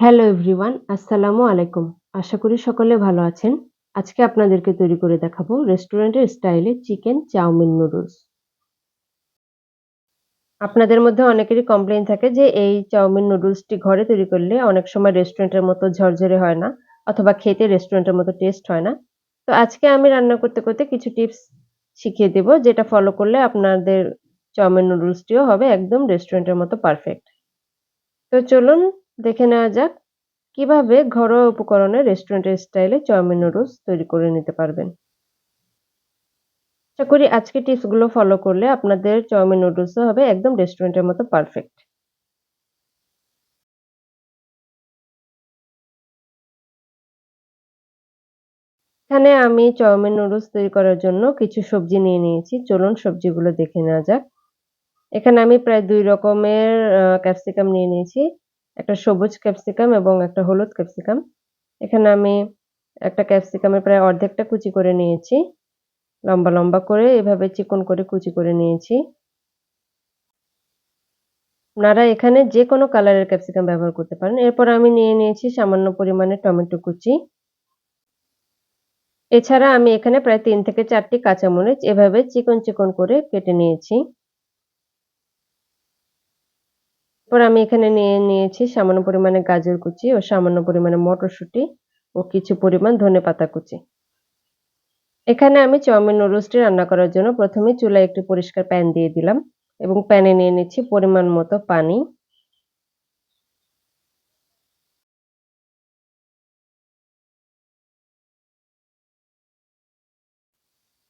Hello everyone, আসসালামু আলাইকুম। আশা করি সকলে ভালো আছেন। আজকে আপনাদেরকে তৈরি করে দেখাবো রেস্টুরেন্টের স্টাইলে চিকেন চাউমিন নুডলস। আপনাদের মধ্যে অনেকেরই কমপ্লেন থাকে যে এই চাউমিন নুডলসটি ঘরে তৈরি করলে অনেক সময় রেস্টুরেন্টের মতো ঝরঝরে হয় না অথবা খেতে রেস্টুরেন্টের মতো টেস্ট হয় না। তো আজকে আমি রান্না করতে, করতে কিছু টিপস শিখিয়ে দেব যেটা ফলো করলে আপনাদের চাউমিন নুডলসটিও হবে একদম রেস্টুরেন্টের মতো পারফেক্ট। তো চলুন দেখে নেওয়া যাক কীভাবে ঘরোয়া উপকরণে রেস্টুরেন্টের স্টাইলে চাউমিন নুডলস তৈরি করে নিতে পারবেন। আশা করি আজকের টিপসগুলো ফলো করলে আপনাদের চাউমিন নুডলসও হবে একদম রেস্টুরেন্টের মতো পারফেক্ট। এখানে আমি চাউমিন নুডলস তৈরি করার জন্য কিছু সবজি নিয়ে নিয়েছি। চলুন সবজিগুলো দেখে নেওয়া যাক। এখানে আমি প্রায় দুই রকমের ক্যাপসিকাম নিয়ে নিয়েছি। একটা সবুজ ক্যাপসিকাম এবং একটা হলুদ ক্যাপসিকাম। এখানে আমি একটা ক্যাপসিকামের প্রায় অর্ধেকটা কুচি করে নিয়েছি। লম্বা, লম্বা করে এভাবে চিকন করে কুচি করে নিয়েছি। আপনারা এখানে যে কোনো কালারের ক্যাপসিকাম ব্যবহার করতে পারেন। এরপর আমি নিয়ে নিয়েছি সামান্য পরিমাণে টমেটো কুচি। এছাড়া আমি এখানে প্রায় তিন থেকে চারটি কাঁচামরিচ এভাবে চিকন, চিকন করে কেটে নিয়েছি। এরপর আমি এখানে নিয়ে নিয়েছি সামান্য পরিমাণে গাজর কুচি ও সামান্য পরিমাণে মটরশুঁটি ও কিছু পরিমাণ ধনেপাতা কুচি। এখানে আমি চাউমিন নুডলসটি রান্না করার জন্য প্রথমে চুলায় একটি পরিষ্কার প্যান দিয়ে দিলাম এবং প্যানে নিয়ে নিচ্ছি পরিমাণ মতো পানি।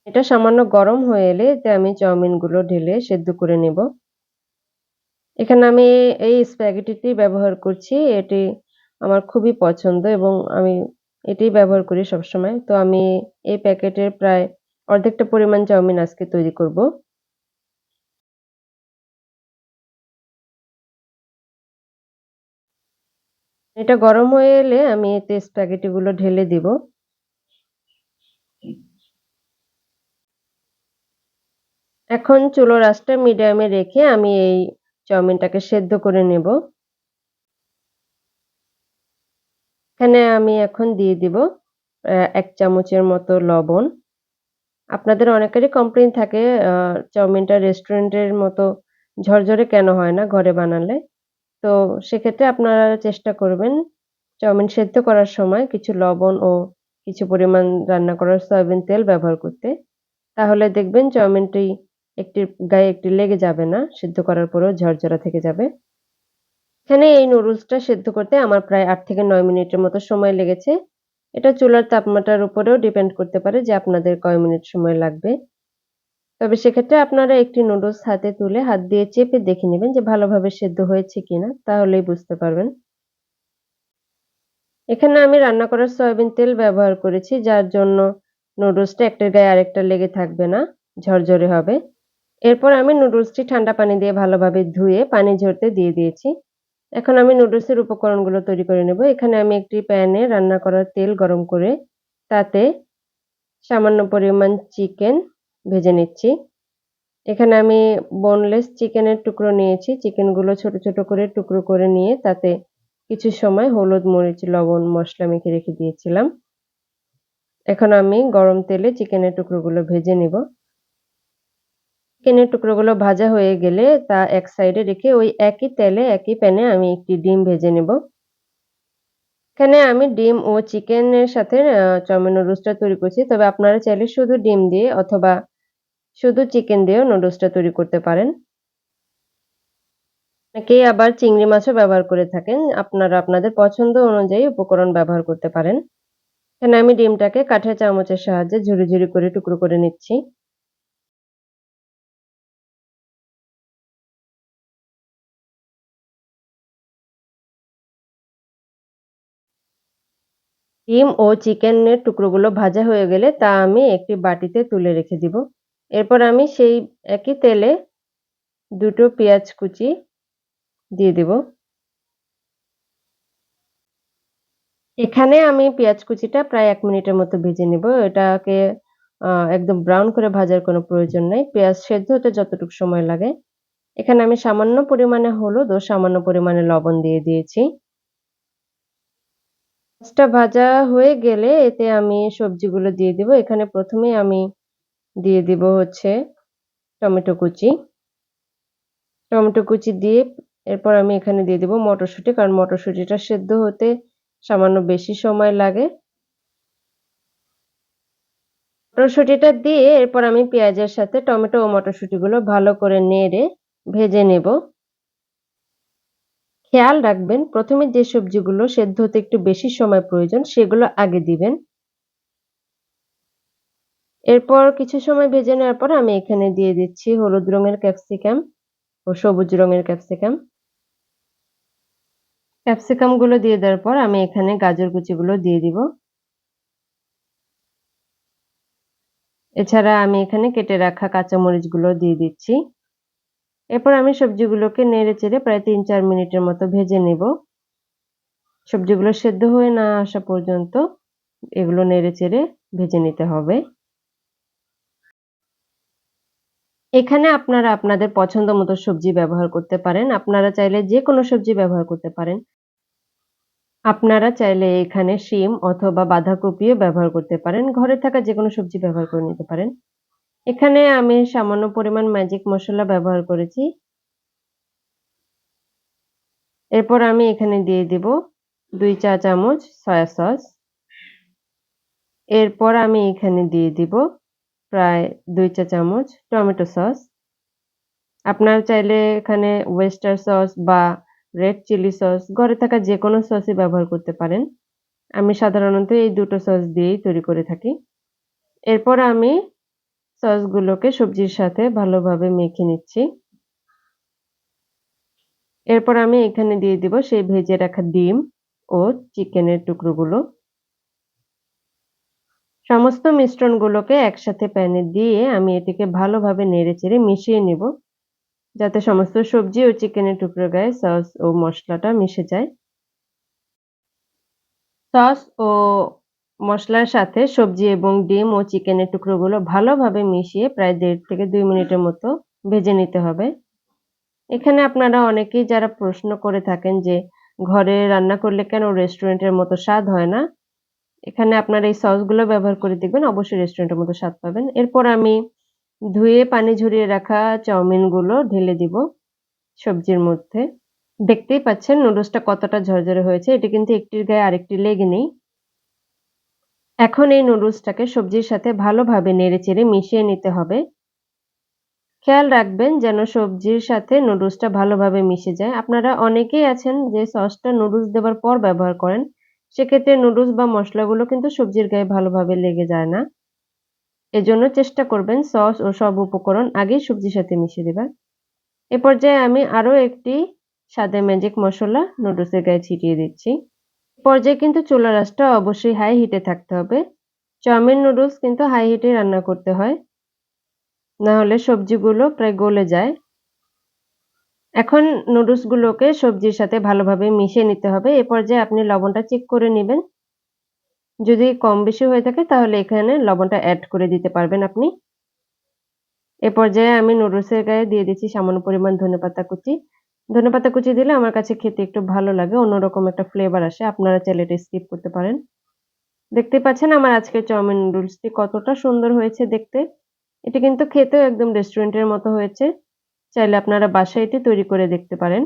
এটা সামান্য গরম হয়ে এলে এতে আমি চাউমিনগুলো ঢেলে সেদ্ধ করে নেব। এখানে আমি এই স্প্যাগেটিটি ব্যবহার করছি। এটি আমার খুবই পছন্দ এবং আমি এটিই ব্যবহার করি সবসময়। তো আমি এই প্যাকেটের প্রায় অর্ধেকটা পরিমাণ চাউমিন আজকে তৈরি করব। এটা গরম হয়ে এলে আমি এতে স্প্যাগেটিগুলো ঢেলে দিব। এখন চুলোর আঁচটা মিডিয়ামে রেখে আমি এই চাউমিনটাকে সেদ্ধ করে নেব। এখানে আমি এখন দিয়ে দিব এক চামচের মতো লবণ। আপনাদের অনেকেরই কমপ্লেন থাকে চাউমিনটা রেস্টুরেন্টের মতো ঝরঝরে কেন হয় না ঘরে বানালে? তো সেক্ষেত্রে আপনারা চেষ্টা করবেন চাউমিন সেদ্ধ করার সময় কিছু লবণ ও কিছু পরিমাণ রান্না করার সয়াবিন তেল ব্যবহার করতে। তাহলে দেখবেন চাউমিনটি একটির গায়ে একটি লেগে যাবে না। সিদ্ধ করার পরেও ঝরঝরা থেকে যাবে। এখানে এই নুডলসটা সেদ্ধ করতে আমার প্রায় আট থেকে নয় মিনিটের মতো সময় লেগেছে। এটা চুলার তাপমাত্রার উপরেও ডিপেন্ড করতে পারে যে আপনাদের কয় মিনিট সময় লাগবে। তবে সেক্ষেত্রে আপনারা একটি নুডলস হাতে তুলে হাত দিয়ে চেপে দেখে নেবেন যে ভালোভাবে সেদ্ধ হয়েছে কিনা তাহলেই বুঝতে পারবেন। এখানে আমি রান্না করার সয়াবিন তেল ব্যবহার করেছি যার জন্য নুডলসটা একটার গায়ে আরেকটা লেগে থাকবে না, ঝরঝরে হবে। এরপর আমি নুডলসটি ঠান্ডা পানি দিয়ে ভালোভাবে ধুয়ে পানি ঝরতে দিয়ে দিয়েছি। এখন আমি নুডলসের উপকরণগুলো তৈরি করে নেব। এখানে আমি একটি প্যানে রান্না করার তেল গরম করে তাতে সামান্য পরিমাণ চিকেন ভেজে নিচ্ছি। এখানে আমি বোনলেস চিকেনের টুকরো নিয়েছি। চিকেনগুলো ছোট, ছোট করে টুকরো করে নিয়ে তাতে কিছু সময় হলুদ, মরিচ, লবণ, মশলা মেখে রেখে দিয়েছিলাম। এখন আমি গরম তেলে চিকেনের টুকরোগুলো ভেজে নিব। চিকেনের টুকরোগুলো ভাজা হয়ে গেলে তা এক সাইডে রেখে ওই একই তেলে একই প্যানে আমি একটি ডিম ভেজে নেব। এখানে আমি ডিম ও চিকেনের সাথে চাউমিন নুডলসটা তৈরি করছি। তবে আপনারা চাইলে শুধু ডিম দিয়ে অথবা শুধু চিকেন দিয়েও নুডলসটা তৈরি করতে পারেন। অনেকেই আবার চিংড়ি মাছও ব্যবহার করে থাকেন। আপনারা আপনাদের পছন্দ অনুযায়ী উপকরণ ব্যবহার করতে পারেন। এখানে আমি ডিমটাকে কাঠের চামচের সাহায্যে ঝুরি, ঝুরি করে টুকরো করে নিচ্ছি। ডিম ও চিকেনের টুকরোগুলো ভাজা হয়ে গেলে তা আমি একটি বাটিতে তুলে রেখে দিব। এরপর আমি সেই একই তেলে দুটো পেঁয়াজ কুচি দিয়ে দিব। এখানে আমি পেঁয়াজ কুচিটা প্রায় এক মিনিটের মতো ভেজে নেব। এটাকে একদম ব্রাউন করে ভাজার কোনো প্রয়োজন নেই। পেঁয়াজ সেদ্ধ হতে যতটুকু সময় লাগে। এখানে আমি সামান্য পরিমাণে হলুদ ও সামান্য পরিমাণে লবণ দিয়ে দিয়েছি। মাছটা ভাজা হয়ে গেলে এতে আমি সবজিগুলো দিয়ে দিব। এখানে ১ম এই আমি দিয়ে দিব হচ্ছে টমেটো কুচি। টমেটো কুচি দিয়ে এরপর আমি এখানে দিয়ে দিব মটরশুঁটি, কারণ মটরশুঁটিটা সেদ্ধ হতে সামান্য বেশি সময় লাগে। মটরশুঁটিটা দিয়ে এরপর আমি পেঁয়াজের সাথে টমেটো ও মটরশুঁটিগুলো ভালো করে নেড়ে ভেজে নেব। খেয়াল রাখবেন, প্রথমে যে সবজিগুলো সেদ্ধ হতে একটু বেশি সময় প্রয়োজন, সেগুলো আগে দিবেন। এরপর কিছু সময় ভেজে নেওয়ার পর আমি এখানে দিয়ে দিচ্ছি হলুদ রঙের ক্যাপসিকাম ও সবুজ রঙের ক্যাপসিকাম। ক্যাপসিকামগুলো দিয়ে দেওয়ার পর আমি এখানে গাজর কুচিগুলো দিয়ে দিব। এছাড়া আমি এখানে কেটে রাখা কাঁচামরিচগুলো দিয়ে দিচ্ছি। এরপর আমি সবজিগুলোকে নেড়ে চেড়ে প্রায় ৩-৪ মিনিটের মতো ভেজে নেব। সবজিগুলো সেদ্ধ হয়ে না আসা পর্যন্ত এগুলো নেড়ে চেড়ে ভেজে নিতে হবে। এখানে আপনারা আপনাদের পছন্দ মতো সবজি ব্যবহার করতে পারেন। আপনারা চাইলে যে কোনো সবজি ব্যবহার করতে পারেন। আপনারা চাইলে এখানে শিম অথবা বাঁধাকপিও ব্যবহার করতে পারেন। ঘরে থাকা যেকোনো সবজি ব্যবহার করে নিতে পারেন। এখানে আমি সামান্য পরিমাণ ম্যাজিক মশলা ব্যবহার করেছি। এরপর আমি এখানে দিয়ে দিব দুই চা চামচ সয়া সস। এরপর আমি এখানে দিয়ে দিব প্রায় দুই চা চামচ টমেটো সস। আপনার চাইলে এখানে ওয়েস্টার সস বা রেড চিলি সস ঘরে থাকা যেকোনো সসই ব্যবহার করতে পারেন। আমি সাধারণত এই দুটো সস দিয়েই তৈরি করে থাকি। এরপর আমি সসগুলোকে সবজির সাথে ভালোভাবে মেখে নিচ্ছি। এরপর আমি এখানে দিয়ে দিব সেই ভেজে রাখা ডিম ও চিকেনের টুকরোগুলো। সমস্ত মিশ্রণগুলোকে একসাথে প্যানে দিয়ে আমি এটিকে ভালোভাবে নেড়েচেড়ে মিশিয়ে নিব। যাতে সমস্ত সবজি ও চিকেনের টুকরো গায়ে সস ও মশলাটা মিশে যায়। সস ও মসলার সাথে সবজি এবং ডিম ও চিকেনের টুকরোগুলো ভালোভাবে মিশিয়ে প্রায় দেড় থেকে দুই মিনিটের মতো ভেজে নিতে হবে। এখানে আপনারা অনেকেই যারা প্রশ্ন করে থাকেন যে, ঘরে রান্না করলে কেন রেস্টুরেন্টের মতো স্বাদ হয় না? এখানে আপনারা এই সসগুলো ব্যবহার করে দেখবেন, অবশ্যই রেস্টুরেন্টের মতো স্বাদ পাবেন। এরপর আমি ধুয়ে পানি ঝরিয়ে রাখা চাউমিনগুলো ঢেলে দিব সবজির মধ্যে। দেখতেই পাচ্ছেন নুডলসটা কতটা ঝরঝরে হয়েছে। এটি কিন্তু একটির গায়ে আরেকটি লেগে নেই। এখন এই নুডলসটাকে সবজির সাথে ভালোভাবে নেড়েচেড়ে মিশিয়ে নিতে হবে। খেয়াল রাখবেন যেন সবজির সাথে নুডলসটা ভালোভাবে মিশে যায়। আপনারা অনেকেই আছেন যে সসটা নুডলস দেবার পর ব্যবহার করেন। সেক্ষেত্রে নুডলস বা মশলাগুলো কিন্তু সবজির গায়ে ভালোভাবে লেগে যায় না। এজন্য চেষ্টা করবেন সস ও সব উপকরণ আগেই সবজির সাথে মিশিয়ে দেবার। এ পর্যায়ে আমি আরও একটি স্বাদে ম্যাজিক মশলা নুডলসের গায়ে ছিটিয়ে দিচ্ছি। পর্যায়ে কিন্তু চুলার আঁচটা অবশ্যই হাই হিটে থাকতে হবে। চাউমিন নুডলস কিন্তু হাই হিটে রান্না করতে হয়। না হলে সবজিগুলো প্রায় গলে যায়। এখন নুডলসগুলোকে সবজির সাথে ভালোভাবে মিশিয়ে নিতে হবে। এ পর্যায়ে আপনি লবণটা চেক করে নেবেন যদি কম বেশি হয়ে থাকে তাহলে এখানে লবণটা অ্যাড করে দিতে পারবেন আপনি। এ পর্যায়ে আমি নুডলসের গায়ে দিয়ে দিচ্ছি সামান্য পরিমাণ ধনেপাতা কুচি। ধনেপাতা কুচি দিলে আমার কাছে খেতে একটু ভালো লাগে, অন্যরকম একটা ফ্লেভার আসে। আপনারা চাইলে এটা স্কিপ করতে পারেন। দেখতে পাচ্ছেন আমার আজকের চাউমিন নুডলসটি কতটা সুন্দর হয়েছে দেখতে। এটি কিন্তু খেতেও একদম রেস্টুরেন্টের মতো হয়েছে। চাইলে আপনারা বাসায় এটি তৈরি করে দেখতে পারেন।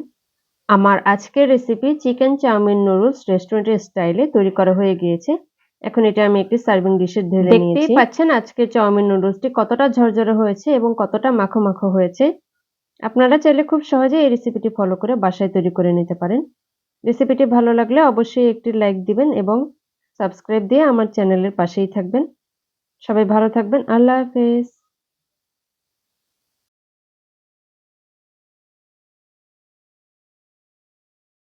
আমার আজকের রেসিপি চিকেন চাউমিন নুডলস রেস্টুরেন্টের স্টাইলে তৈরি করা হয়ে গিয়েছে। এখন এটা আমি একটি সার্ভিং ডিশে ঢেলে নিয়েছি। দেখতেই পাচ্ছেন আজকের চাউমিন নুডলসটি কতটা ঝরঝরে হয়েছে এবং কতটা মাখো, মাখো হয়েছে। আপনারা চাইলে খুব সহজে এই রেসিপিটি ফলো করে বাসায় তৈরি করে নিতে পারেন। রেসিপিটি ভালো লাগলে অবশ্যই একটি লাইক দিবেন এবং সাবস্ক্রাইব দিয়ে আমার চ্যানেলের পাশেই থাকবেন। সবাই ভালো থাকবেন। আল্লাহ হাফেজ।